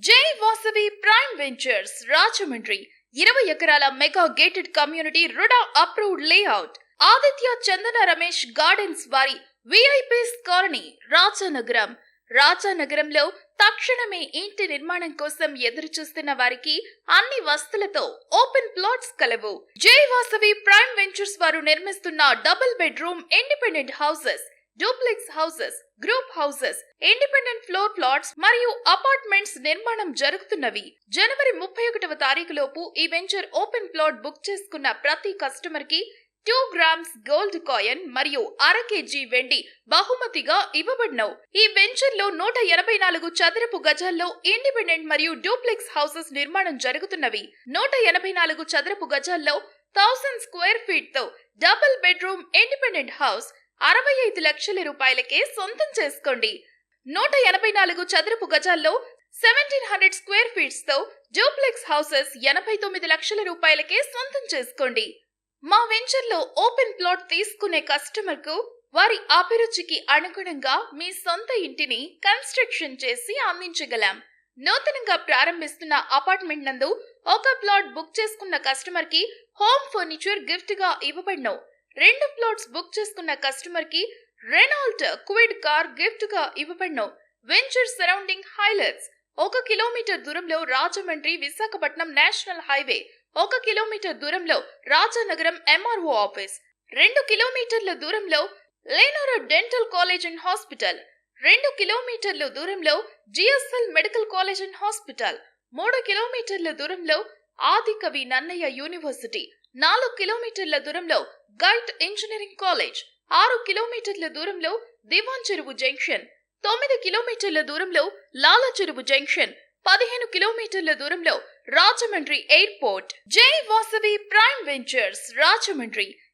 జై Vasavi prime ventures Rajahmundry ఇరవై ఎకరాల mega gated community RUDA approved layout. Aditya Chandana Ramesh gardens వారి విఐపిస్ కాలనీ రాజానగరం. రాజానగరంలో తక్షణమే ఇంటి నిర్మాణం కోసం ఎదురు చూస్తున్న వారికి అన్ని వస్తులతో ఓపెన్ ప్లాట్స్ కలవు. జై వాసవి ప్రైమ్ వెంచర్స్ వారు నిర్మిస్తున్న double bedroom independent houses duplex houses group houses independent floor plots మరియు అపార్ట్మెంట్స్ నిర్మాణం జరుగుతున్నవి. జనవరి ముప్పై ఒకటవ తారీఖు లోపు ఈ వెంచర్ ఓపెన్ ప్లాట్ బుక్ చేసుకున్న ప్రతి కస్టమర్కి టూ గ్రామ్స్ గోల్డ్ కాయిన్ మరియు అర కేజీ వెండి బహుమతిగా ఇవ్వబడినవు ఈ వెంచర్లో నూట ఎనభై నాలుగు చదరపు గజాల్లో ఇండిపెండెంట్ మరియు డూప్లెక్స్ హౌసెస్ నిర్మాణం జరుగుతున్నవి. నూట ఎనభై నాలుగు చదరపు గజాల్లో థౌసండ్ స్క్వేర్ ఫీట్తో డబుల్ బెడ్రూమ్ ఇండిపెండెంట్ హౌస్ అరవై ఐదు లక్షల రూపాయలకే సొంతం చేసుకోండి. నూట ఎనభై నాలుగు చదరపు గజాల్లో సెవెంటీన్ హండ్రెడ్ స్క్వేర్ ఫీట్స్తో డూప్లెక్స్ హౌసెస్ ఎనభై తొమ్మిది లక్షల రూపాయలకే సొంతం చేసుకోండి. మా వెంచర్లో ఓపెన్ ప్లాట్ తీసుకునే కస్టమర్కు వారి అభిరుచికి అనుగుణంగా మీ సొంత ఇంటిని కన్స్ట్రక్షన్ చేసి అందించగలం. నూతనంగా ప్రారంభిస్తున్న అపార్ట్మెంట్ నందు ఒక ప్లాట్ బుక్ చేసుకున్న కస్టమర్కి హోమ్ ఫర్నిచర్ గిఫ్ట్గా ఇవ్వబడిను. రెండు ప్లాట్స్ బుక్ చేసుకున్న కస్టమర్కి రెనాల్ట్ క్విడ్ కార్ గిఫ్ట్గా ఇవ్వబడిన వెంచర్ సరౌండింగ్ హైలైట్స్. ఒక కిలోమీటర్ దూరంలో రాజమండ్రి విశాఖపట్నం నేషనల్ హైవే. ఒక కిలోమీటర్ దూరంలో రాజానగరం ఎంఆర్ఓ ఆఫీస్. రెండు కిలోమీటర్ల దూరంలో Lenora dental college and hospital. రెండు కిలోమీటర్ల దూరంలో GSL medical college and hospital. మూడు కిలోమీటర్ల దూరంలో ఆదికవి నన్నయ్య యూనివర్సిటీ. నాలుగు కిలోమీటర్ల దూరంలో గైట్ ఇంజనీరింగ్ కాలేజ్ ఆరు కిలోమీటర్ల దూరంలో దివాన్ చెరువు జంక్షన్ తొమ్మిది కిలోమీటర్ల దూరంలో లాల చెరువు జంక్షన్ పదిహేను కిలోమీటర్ల దూరంలో రాజమండ్రి ఎయిర్పోర్ట్. జై వాసవి ప్రైమ్ వెంచర్స్ రాజమండ్రి.